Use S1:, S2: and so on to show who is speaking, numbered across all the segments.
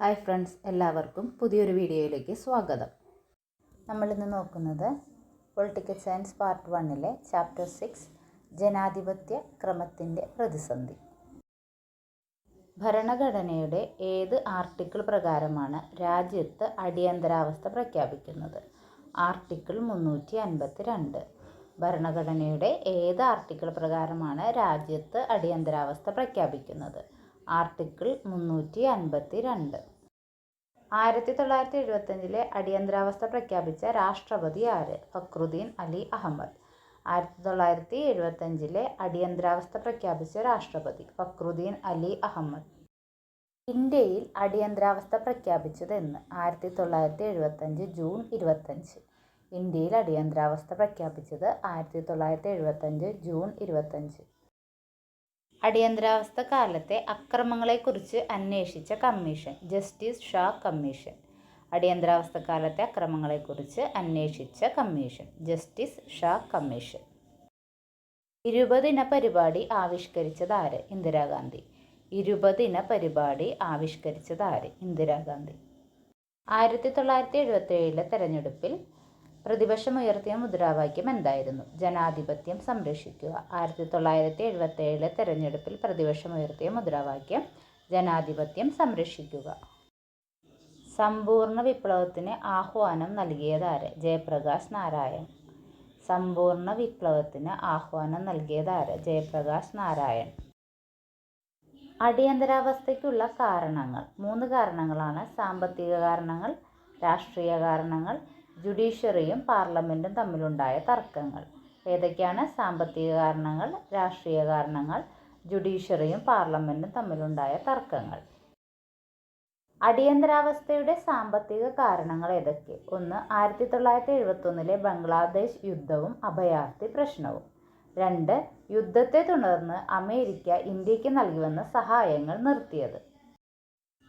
S1: Hi friends എല്ലാവർക്കും പുതിയൊരു വീഡിയോയിലേക്ക് സ്വാഗതം. നമ്മളിന്ന് നോക്കുന്നത് പൊളിറ്റിക്കൽ സയൻസ് പാർട്ട് വണ്ണിലെ ചാപ്റ്റർ സിക്സ് ജനാധിപത്യ ക്രമത്തിന്റെ പ്രതിസന്ധി. ഭരണഘടനയുടെ ഏത് ആർട്ടിക്കിൾ പ്രകാരമാണ് രാജ്യത്ത് അടിയന്തരാവസ്ഥ പ്രഖ്യാപിക്കുന്നത്? ആർട്ടിക്കിൾ മുന്നൂറ്റി അൻപത്തി രണ്ട് ഭരണഘടനയുടെ ഏത് ആർട്ടിക്കിൾ പ്രകാരമാണ് രാജ്യത്ത് അടിയന്തരാവസ്ഥ പ്രഖ്യാപിക്കുന്നത്? ആർട്ടിക്കിൾ മുന്നൂറ്റി അൻപത്തി രണ്ട് ആയിരത്തി തൊള്ളായിരത്തി എഴുപത്തഞ്ചിലെ അടിയന്തരാവസ്ഥ പ്രഖ്യാപിച്ച രാഷ്ട്രപതി ആര്? ഫക്രുദ്ദീൻ അലി അഹമ്മദ്. ആയിരത്തി തൊള്ളായിരത്തി എഴുപത്തഞ്ചിലെ അടിയന്തരാവസ്ഥ പ്രഖ്യാപിച്ച രാഷ്ട്രപതി ഫക്രുദ്ദീൻ അലി അഹമ്മദ്. ഇന്ത്യയിൽ അടിയന്തരാവസ്ഥ പ്രഖ്യാപിച്ചത് എന്ന് ആയിരത്തി തൊള്ളായിരത്തി എഴുപത്തഞ്ച് ജൂൺ ഇരുപത്തഞ്ച് ഇന്ത്യയിൽ അടിയന്തരാവസ്ഥ പ്രഖ്യാപിച്ചത് ആയിരത്തി തൊള്ളായിരത്തി എഴുപത്തഞ്ച് ജൂൺ ഇരുപത്തഞ്ച് അടിയന്തരാവസ്ഥ കാലത്തെ അക്രമങ്ങളെക്കുറിച്ച് അന്വേഷിച്ച കമ്മീഷൻ ജസ്റ്റിസ് ഷാ കമ്മീഷൻ. അടിയന്തരാവസ്ഥ കാലത്തെ അക്രമങ്ങളെക്കുറിച്ച് അന്വേഷിച്ച കമ്മീഷൻ ജസ്റ്റിസ് ഷാ കമ്മീഷൻ. ഇരുപതിന പരിപാടി ആവിഷ്കരിച്ചത് ആര് ഇന്ദിരാഗാന്ധി. ഇരുപതിന പരിപാടി ആവിഷ്കരിച്ചത് ആര് ഇന്ദിരാഗാന്ധി. ആയിരത്തി തൊള്ളായിരത്തി എഴുപത്തി ഏഴിലെ തെരഞ്ഞെടുപ്പിൽ പ്രതിപക്ഷമുയർത്തിയ മുദ്രാവാക്യം എന്തായിരുന്നു? ജനാധിപത്യം സംരക്ഷിക്കുക. ആയിരത്തി തൊള്ളായിരത്തി എഴുപത്തി ഏഴിലെ തെരഞ്ഞെടുപ്പിൽ പ്രതിപക്ഷമുയർത്തിയ മുദ്രാവാക്യം ജനാധിപത്യം സംരക്ഷിക്കുക. സമ്പൂർണ വിപ്ലവത്തിന് ആഹ്വാനം നൽകിയതാര്? ജയപ്രകാശ് നാരായൺ. സമ്പൂർണ വിപ്ലവത്തിന് ആഹ്വാനം നൽകിയതാര്? ജയപ്രകാശ് നാരായൺ. അടിയന്തരാവസ്ഥയ്ക്കുള്ള കാരണങ്ങൾ. മൂന്ന് കാരണങ്ങളാണ്. സാമ്പത്തിക കാരണങ്ങൾ രാഷ്ട്രീയ കാരണങ്ങൾ ജുഡീഷ്യറിയും പാർലമെന്റും തമ്മിലുണ്ടായ തർക്കങ്ങൾ. ഏതൊക്കെയാണ് സാമ്പത്തിക കാരണങ്ങൾ രാഷ്ട്രീയ കാരണങ്ങൾ ജുഡീഷ്യറിയും പാർലമെന്റും തമ്മിലുണ്ടായ തർക്കങ്ങൾ? അടിയന്തരാവസ്ഥയുടെ സാമ്പത്തിക കാരണങ്ങൾ ഏതൊക്കെ? ഒന്ന് ആയിരത്തി തൊള്ളായിരത്തി എഴുപത്തൊന്നിലെ ബംഗ്ലാദേശ് യുദ്ധവും അഭയാർത്ഥി പ്രശ്നവും. രണ്ട് യുദ്ധത്തെ തുടർന്ന് അമേരിക്ക ഇന്ത്യയ്ക്ക് നൽകി വന്ന സഹായങ്ങൾ നിർത്തിയത്.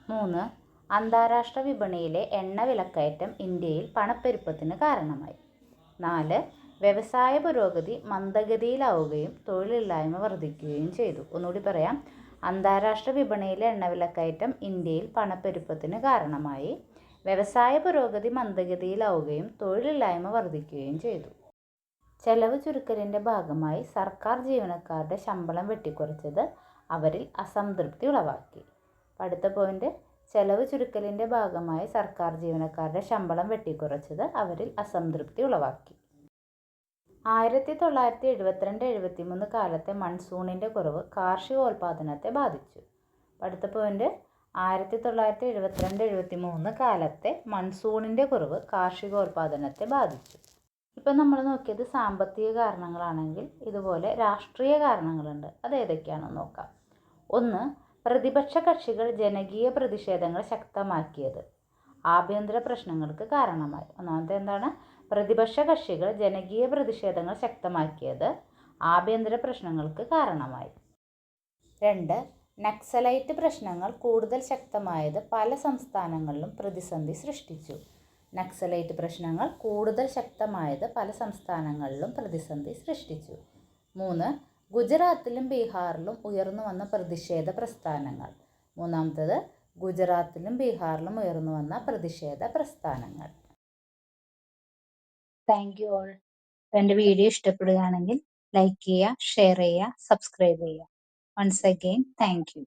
S1: മൂന്ന് അന്താരാഷ്ട്ര വിപണിയിലെ എണ്ണ വിലക്കയറ്റം ഇന്ത്യയിൽ പണപ്പെരുപ്പത്തിന് കാരണമായി. നാല് വ്യവസായ പുരോഗതി മന്ദഗതിയിലാവുകയും തൊഴിലില്ലായ്മ വർദ്ധിക്കുകയും ചെയ്തു. ഒന്നുകൂടി പറയാം. അന്താരാഷ്ട്ര വിപണിയിലെ എണ്ണവിലക്കയറ്റം ഇന്ത്യയിൽ പണപ്പെരുപ്പത്തിന് കാരണമായി. വ്യവസായ പുരോഗതി മന്ദഗതിയിലാവുകയും തൊഴിലില്ലായ്മ വർദ്ധിക്കുകയും ചെയ്തു. ചെലവ് ചുരുക്കലിന്റെ ഭാഗമായി സർക്കാർ ജീവനക്കാരുടെ ശമ്പളം വെട്ടിക്കുറച്ചത് അവരിൽ അസംതൃപ്തി ഉളവാക്കി. അടുത്ത പോയിന്റ് ചെലവ് ചുരുക്കലിന്റെ ഭാഗമായി സർക്കാർ ജീവനക്കാരുടെ ശമ്പളം വെട്ടിക്കുറച്ചത് അവരിൽ അസംതൃപ്തി ഉളവാക്കി. ആയിരത്തി തൊള്ളായിരത്തി എഴുപത്തിരണ്ട് എഴുപത്തിമൂന്ന് കാലത്തെ മൺസൂണിന്റെ കുറവ് കാർഷികോൽപാദനത്തെ ബാധിച്ചു. അടുത്ത പോയിന്റ് ആയിരത്തി തൊള്ളായിരത്തി എഴുപത്തിരണ്ട് എഴുപത്തി മൂന്ന് കാലത്തെ മൺസൂണിന്റെ കുറവ് കാർഷികോൽപാദനത്തെ ബാധിച്ചു. ഇപ്പം നമ്മൾ നോക്കിയത് സാമ്പത്തിക കാരണങ്ങളാണെങ്കിൽ ഇതുപോലെ രാഷ്ട്രീയ കാരണങ്ങളുണ്ട്. അത് ഏതൊക്കെയാണെന്ന് നോക്കാം. ഒന്ന് പ്രതിപക്ഷ കക്ഷികൾ ജനകീയ പ്രതിഷേധങ്ങൾ ശക്തമാക്കിയത്. ആഭ്യന്തര പ്രശ്നങ്ങൾക്ക് കാരണമായി. ഒന്നാമത്തെ എന്താണ്? പ്രതിപക്ഷ കക്ഷികൾ ജനകീയ പ്രതിഷേധങ്ങൾ ശക്തമാക്കിയത് ആഭ്യന്തര പ്രശ്നങ്ങൾക്ക് കാരണമായി. രണ്ട് നക്സലൈറ്റ് പ്രശ്നങ്ങൾ കൂടുതൽ ശക്തമായത് പല സംസ്ഥാനങ്ങളിലും പ്രതിസന്ധി സൃഷ്ടിച്ചു. നക്സലൈറ്റ് പ്രശ്നങ്ങൾ കൂടുതൽ ശക്തമായത് പല സംസ്ഥാനങ്ങളിലും പ്രതിസന്ധി സൃഷ്ടിച്ചു. മൂന്ന് ഗുജറാത്തിലും ബീഹാറിലും ഉയർന്നു വന്ന പ്രതിഷേധ പ്രസ്ഥാനങ്ങൾ. മൂന്നാമത്തത് ഗുജറാത്തിലും ബീഹാറിലും ഉയർന്നു വന്ന പ്രതിഷേധ പ്രസ്ഥാനങ്ങൾ. താങ്ക് യു ഓൾ എന്റെ വീഡിയോ ഇഷ്ടപ്പെടുകയാണെങ്കിൽ ലൈക്ക് ചെയ്യുക ഷെയർ ചെയ്യുക സബ്സ്ക്രൈബ് ചെയ്യുക. Once again thank you